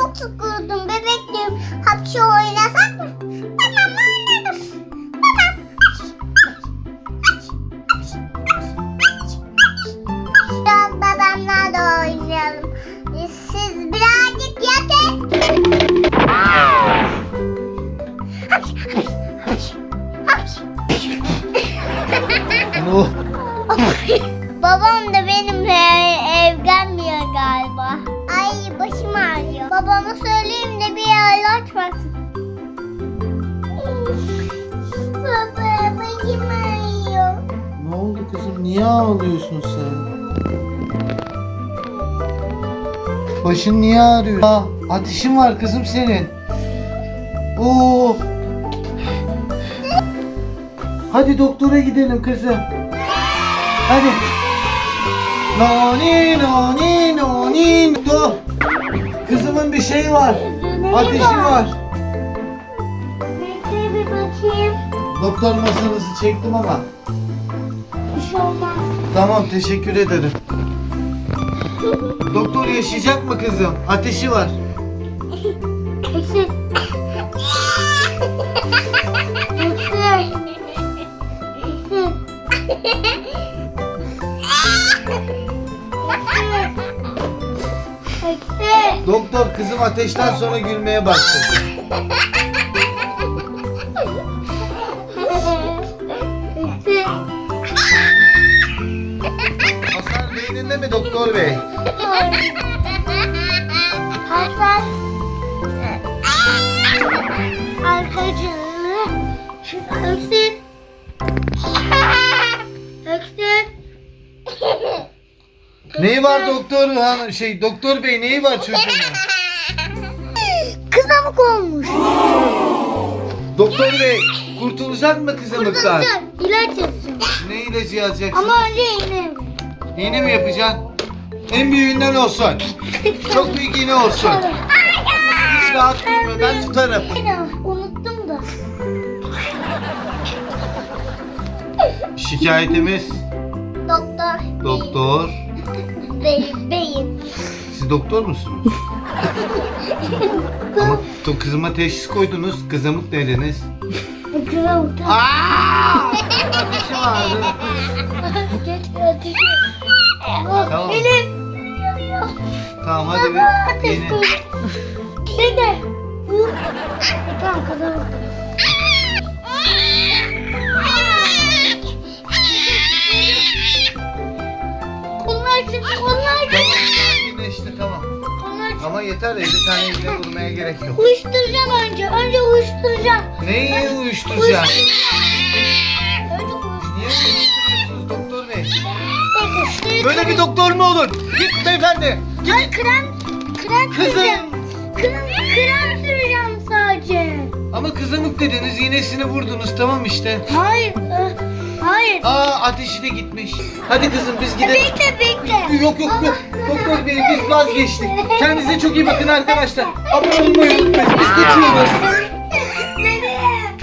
çok sıkıldım bebeklerim. Hapşi oynasak mı? Tamam oynarız. Tamam. Biraz babamla da oynayalım. Siz birazcık yatın. Oh. Babam da benimle Niye ağlıyorsun sen? Başın niye ağrıyor? Aa, ateşin var kızım senin. Oo. Hadi doktora gidelim kızım. Hadi. Noni noni noni. Dur. Kızımın bir şeyi var. Ateşi var. Bekle bir bakayım. Doktor masanızı çektim ama. Bir şey olmaz. Tamam teşekkür ederim. Doktor yaşayacak mı kızım? Ateşi var. Doktor kızım ateşten sonra gülmeye başladı. Beyninde mi doktor bey? Hasar. Arkacığı. Öksür. Öksür. Neyi var doktor hanım şey doktor bey neyi var çocuğun? Kızamık olmuş. Doktor bey kurtulacak mı kızımıktan? Kurtulacak. İlaç yapacağım. Ne ilacı yazacaksın? Ama önce iğne. İğne mi yapacaksın? En büyüğünden olsun. Çok büyük iğne olsun. Hiç rahat durma ben tutarım. Unuttum da. Şikayetimiz Doktor. doktor. Beyim. Beyim. Siz doktor musunuz? Ama to- kızıma teşhis koydunuz. Kızamık dediniz. Kızamık. Aa! Ateşi vardı. Geç ateşi. Tamam. Elim. yanıyor. Tamam hadi bir ateş yeni. koy. Dede. Vur. Tamam. Kollar çıktı, kollar çıktı. Güneşli tamam. Ama yeter 50 tane iğne vurmaya gerek yok. Uyuşturacağım önce. Önce uyuşturacağım. Neyi uyuşturacaksın? Uyuşturacağım. Böyle bir doktor mu olur? Git beyefendi. Git. Ay krem, krem Kızım. süreceğim. Krem, krem süreceğim sadece. Ama kızamık dediniz iğnesini vurdunuz tamam işte. Hayır, e, hayır. Aa ateşi de gitmiş. Hadi kızım biz gidelim. bekle, bekle. Yok yok yok. Doktor bey biz vazgeçtik. Kendinize çok iyi bakın arkadaşlar. Abone olmayı unutmayın. Biz geçiyoruz.